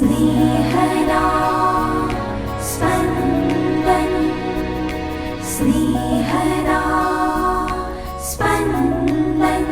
स्नेहदा स्पन्दन् स्नेहदा स्पन्दन्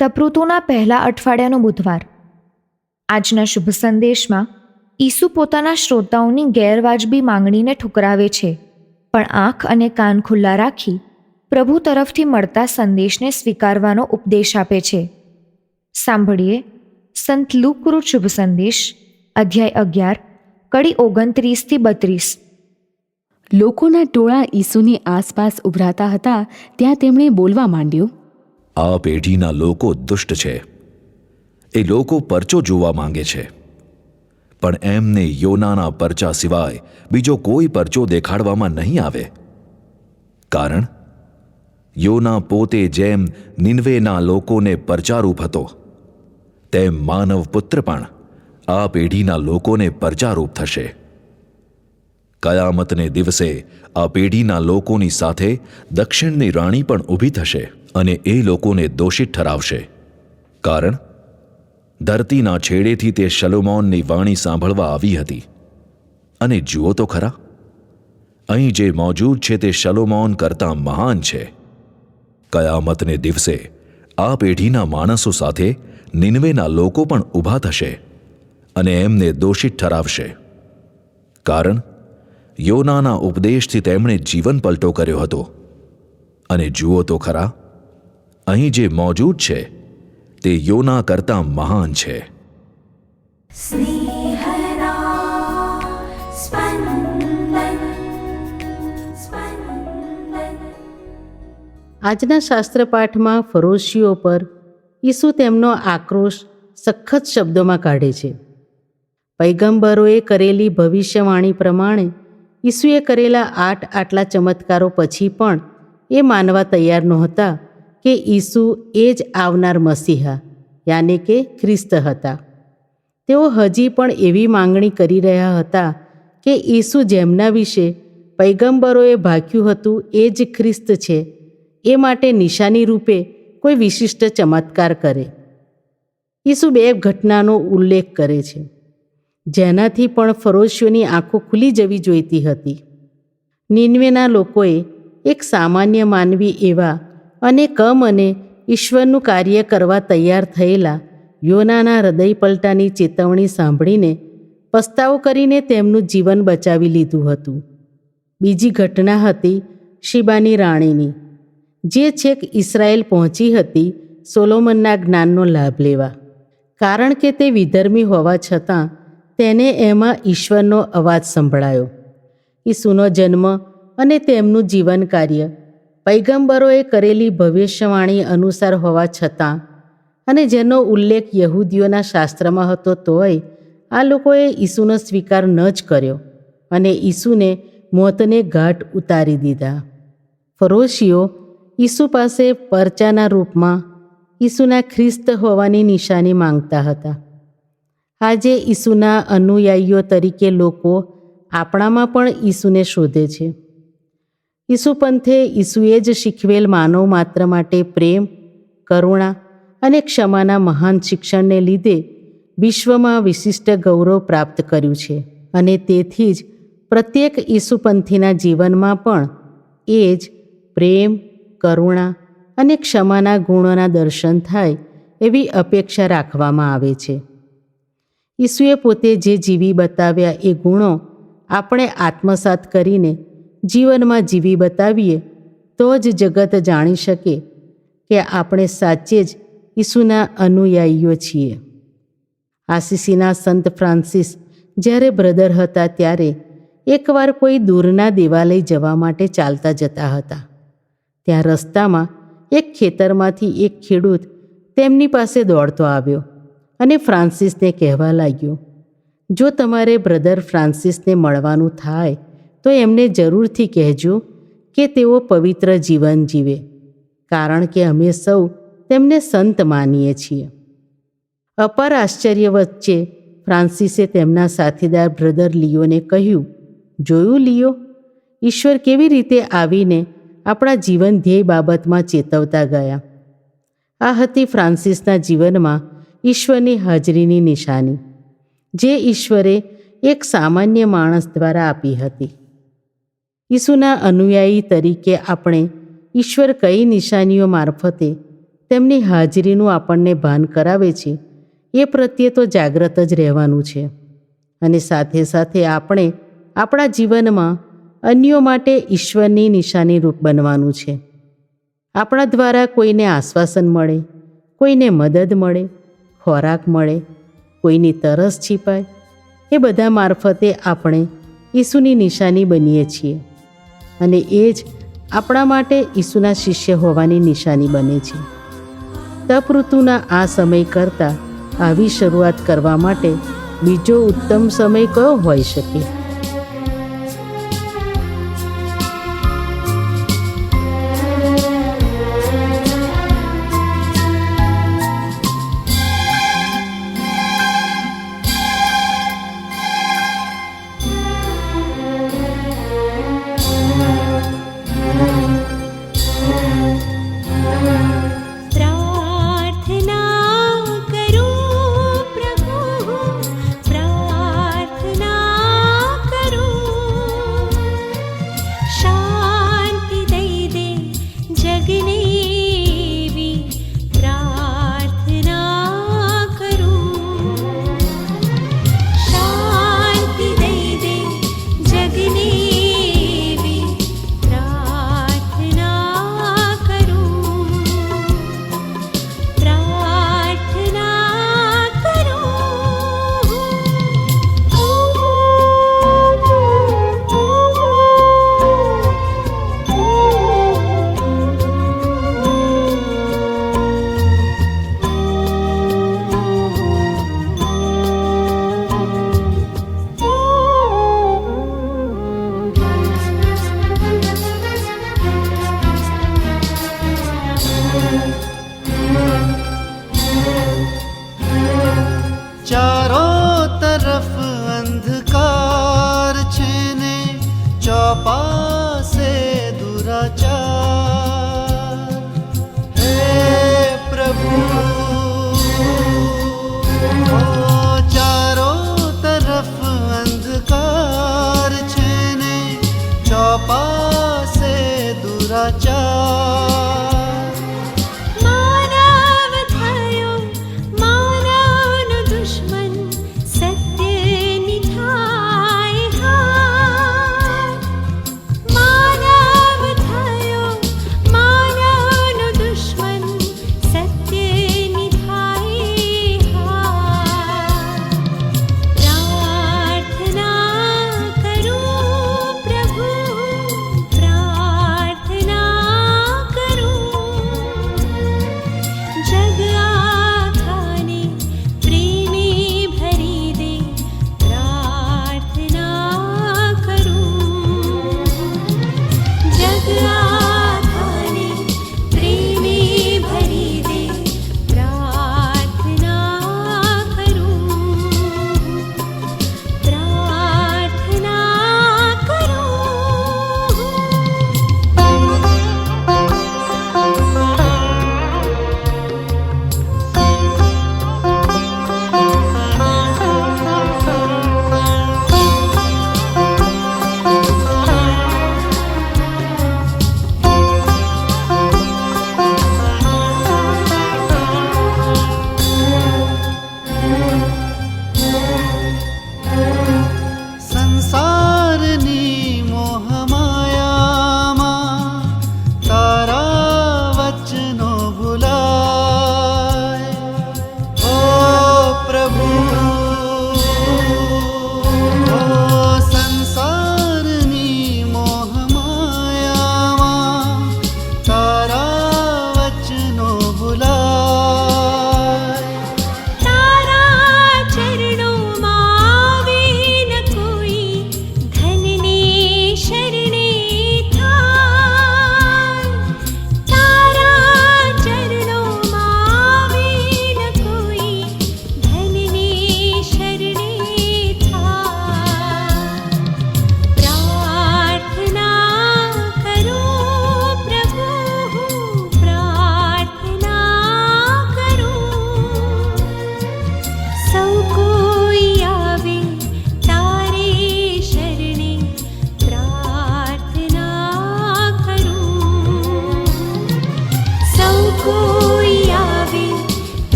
તપૃતુના પહેલા અઠવાડિયાનો બુધવાર આજના શુભ સંદેશમાં ઈસુ પોતાના શ્રોતાઓની ગેરવાજબી માંગણીને ઠુકરાવે છે પણ આંખ અને કાન ખુલ્લા રાખી પ્રભુ તરફથી મળતા સંદેશને સ્વીકારવાનો ઉપદેશ આપે છે. સાંભળીએ સંત લુકૃત શુભ સંદેશ અધ્યાય અગિયાર કડી ઓગણત્રીસથી બત્રીસ. લોકોના ટોળા ઈસુની આસપાસ ઉભરાતા હતા ત્યાં તેમણે બોલવા માંડ્યું આ પેઢીના લોકો દુષ્ટ છે. એ લોકો પરચો જોવા માંગે છે. પણ એમને યોનાના પરચા સિવાય બીજો કોઈ પરચો દેખાડવામાં નહીં આવે. કારણ, યોના પોતે જેમ નિન્વેના લોકોને પરચારૂપ હતો, તેમ માનવ પુત્ર પણ આ પેઢીના લોકોને પરચારૂપ થશે. કયામતને દિવસે આ પેઢીના લોકોની સાથે દક્ષિણની રાણી પણ ઊભી થશે અને એ લોકોને દોષિત ઠરાવશે. કારણ ધરતીના છેડેથી તે શલોમોનની વાણી સાંભળવા આવી હતી. અને જુઓ તો ખરા, અહીં જે મોજૂદ છે તે શલોમોન કરતાં મહાન છે. કયામતને દિવસે આ પેઢીના માણસો સાથે નિન્વેના લોકો પણ ઊભા થશે અને એમને દોષિત ઠરાવશે. કારણ, યોનાના ઉપદેશથી તેમણે જીવન પલટો કર્યો હતો. અને જુઓ તો ખરા, અહીં જે મોજૂદ છે તે યોના કરતાં મહાન છે. આજના શાસ્ત્ર પાઠમાં ફરોશીઓ પર ઈસુ તેમનો આક્રોશ સખત શબ્દોમાં કાઢે છે. પૈગંબરોએ કરેલી ભવિષ્યવાણી પ્રમાણે ઈસુએ કરેલા આઠ આટલા ચમત્કારો પછી પણ એ માનવા તૈયાર નહોતા કે ઈસુ એ જ આવનાર મસીહા, યાને કે ખ્રિસ્ત હતા. તેઓ હજી પણ એવી માંગણી કરી રહ્યા હતા કે ઈસુ જેમના વિશે પૈગંબરોએ ભાખ્યું હતું એ જ ખ્રિસ્ત છે, એ માટે નિશાની રૂપે કોઈ વિશિષ્ટ ચમત્કાર કરે. ઈસુ બે ઘટનાનો ઉલ્લેખ કરે છે. જેનાથી પણ ફરોશીઓની આંખો ખુલી જવી જોઈતી હતી. નિન્વેના લોકોએ એક સામાન્ય માનવી એવા અને કમ અને ઈશ્વરનું કાર્ય કરવા તૈયાર થયેલા યોનાના હૃદય પલટાની ચેતવણી સાંભળીને, પસ્તાવો કરીને તેમનું જીવન બચાવી લીધું હતું. બીજી ઘટના હતી શિબાની રાણીની, જે છેક ઇસરાયેલ પહોંચી હતી સોલોમનના જ્ઞાનનો લાભ લેવા. કારણ કે તે વિધર્મી હોવા છતાં તેને એમાં ઈશ્વરનો અવાજ સંભળાયો. ઈસુનો જન્મ અને તેમનું જીવન કાર્ય પૈગંબરોએ કરેલી ભવિષ્યવાણી અનુસાર હોવા છતાં અને જેનો ઉલ્લેખ યહૂદીઓના શાસ્ત્રમાં હતો તોય, આ લોકોએ ઈસુનો સ્વીકાર ન જ કર્યો અને ઈસુને મોતને ઘાટ ઉતારી દીધા. ફરોશીઓ ઈસુ પાસે પરચાના રૂપમાં ઈસુના ખ્રિસ્ત હોવાની નિશાની માંગતા હતા. આજે ઈસુના અનુયાયીઓ તરીકે લોકો આપણામાં પણ ઈસુને શોધે છે. ઈસુ પંથે ઈસુએ જ શીખવેલ માનવ માત્ર માટે પ્રેમ, કરુણા અને ક્ષમાના મહાન શિક્ષણને લીધે વિશ્વમાં વિશિષ્ટ ગૌરવ પ્રાપ્ત કર્યું છે અને તેથી જ પ્રત્યેક ઈસુપંથીના જીવનમાં પણ એ જ પ્રેમ, કરુણા અને ક્ષમાના ગુણોના દર્શન થાય એવી અપેક્ષા રાખવામાં આવે છે. ઈસુએ પોતે જે જીવી બતાવ્યા એ ગુણો આપણે આત્મસાત કરીને જીવનમાં જીવી બતાવીએ, તો જ જગત જાણી શકે કે આપણે સાચે જ ઈસુના અનુયાયીઓ છીએ. આસીસીના સંત ફ્રાન્સિસ જ્યારે બ્રધર હતા ત્યારે એકવાર કોઈ દૂરના દેવાલય જવા માટે ચાલતા જતા હતા. ત્યાં રસ્તામાં એક ખેતરમાંથી એક ખેડૂત તેમની પાસે દોડતો આવ્યો અને ફ્રાન્સિસને કહેવા લાગ્યો, જો તમારે બ્રધર ફ્રાન્સિસને મળવાનું થાય તો એમને જરૂરથી કહેજો કે તેઓ પવિત્ર જીવન જીવે, કારણ કે અમે સૌ તેમને સંત માનીએ છીએ. અપાર આશ્ચર્ય વચ્ચે ફ્રાન્સિસે તેમના સાથીદાર બ્રધર લિયોને કહ્યું, જોયું લિયો, ઈશ્વર કેવી રીતે આવીને આપણા જીવન ધ્યેય બાબતમાં ચેતવતા ગયા? આ હતી ફ્રાન્સિસના જીવનમાં ઈશ્વરની હાજરીની નિશાની, જે ઈશ્વરે એક સામાન્ય માણસ દ્વારા આપી હતી. ઈસુના અનુયાયી તરીકે આપણે ઈશ્વર કઈ નિશાનીઓ મારફતે તેમની હાજરીનું આપણને ભાન કરાવે છે, એ પ્રત્યે તો જાગ્રત જ રહેવાનું છે. અને સાથે સાથે આપણે આપણા જીવનમાં અન્યો માટે ઈશ્વરની નિશાની રૂપ બનવાનું છે. આપણા દ્વારા કોઈને આશ્વાસન મળે, કોઈને મદદ મળે, ખોરાક મળે, કોઈની તરસ છીપાય, એ બધા મારફતે આપણે ઈસુની નિશાની બનીએ છીએ. અને એ જ આપણા માટે ઈસુના શિષ્ય હોવાની નિશાની બને છે. તપ ઋતુના આ સમય કરતાં આવી શરૂઆત કરવા માટે બીજો ઉત્તમ સમય કયો હોઈ શકે?